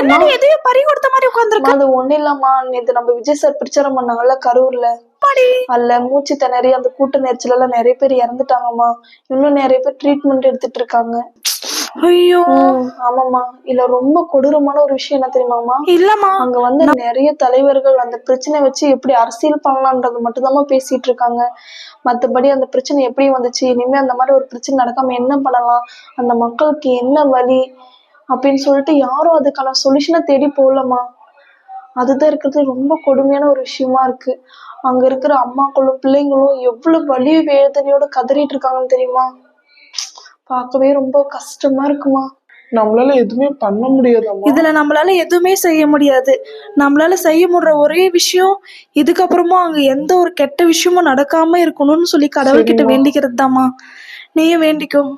என்னடி எதையும் பறி கொடுத்த மாதிரி உட்காந்துருக்க அது ஒண்ணு இல்லம்மா. நேத்து நம்ம விஜய் சார் பிரச்சாரம் பண்ணாங்கல்ல கரூர்ல. அதுல மூச்சு திணறி அந்த கூட்ட நெரிச்சல் எல்லாம் நிறைய பேர் இறந்துட்டாங்கம்மா. இன்னும் நிறைய பேர் ட்ரீட்மெண்ட் எடுத்துட்டு இருக்காங்க. ஐயோ. ம், ஆமாம்மா. இல்ல ரொம்ப கொடூரமான ஒரு விஷயம் என்ன தெரியுமாமா இல்லம்மா. அங்க வந்து நிறைய தலைவர்கள் அந்த பிரச்சனை வச்சு எப்படி அரசியல் பண்ணலான்றது மட்டும்தான் பேசிட்டு இருக்காங்க. மத்தபடி அந்த பிரச்சனை எப்படி வந்துச்சு. இனிமே அந்த மாதிரி ஒரு பிரச்சனை நடக்காம என்ன பண்ணலாம்? அந்த மக்களுக்கு என்ன வழி அப்படின்னு சொல்லிட்டு யாரும் அதுக்கான சொல்யூஷனை தேடி போகலமா அதுதான் இருக்கிறது ரொம்ப கொடுமையான ஒரு விஷயமா இருக்கு. அங்க இருக்கிற அம்மாக்களும் பிள்ளைங்களும் எவ்வளவு வலி வேதனையோட கதறிட்டு இருக்காங்கன்னு தெரியுமா? பார்க்கவே ரொம்ப கஷ்டமா இருக்குமா? நம்மளால எதுவுமே பண்ண முடியாதம்மா. இதுல நம்மளால எதுவுமே செய்ய முடியாது. நம்மளால செய்ய முடிற ஒரே விஷயம் இதுக்கப்புறமா அங்க எந்த ஒரு கெட்ட விஷயமும் நடக்காம இருக்கணும்னு சொல்லி கடவுள்கிட்ட. வேண்டிக்கிறது தாம்மா நீயும் வேண்டிக்கோ.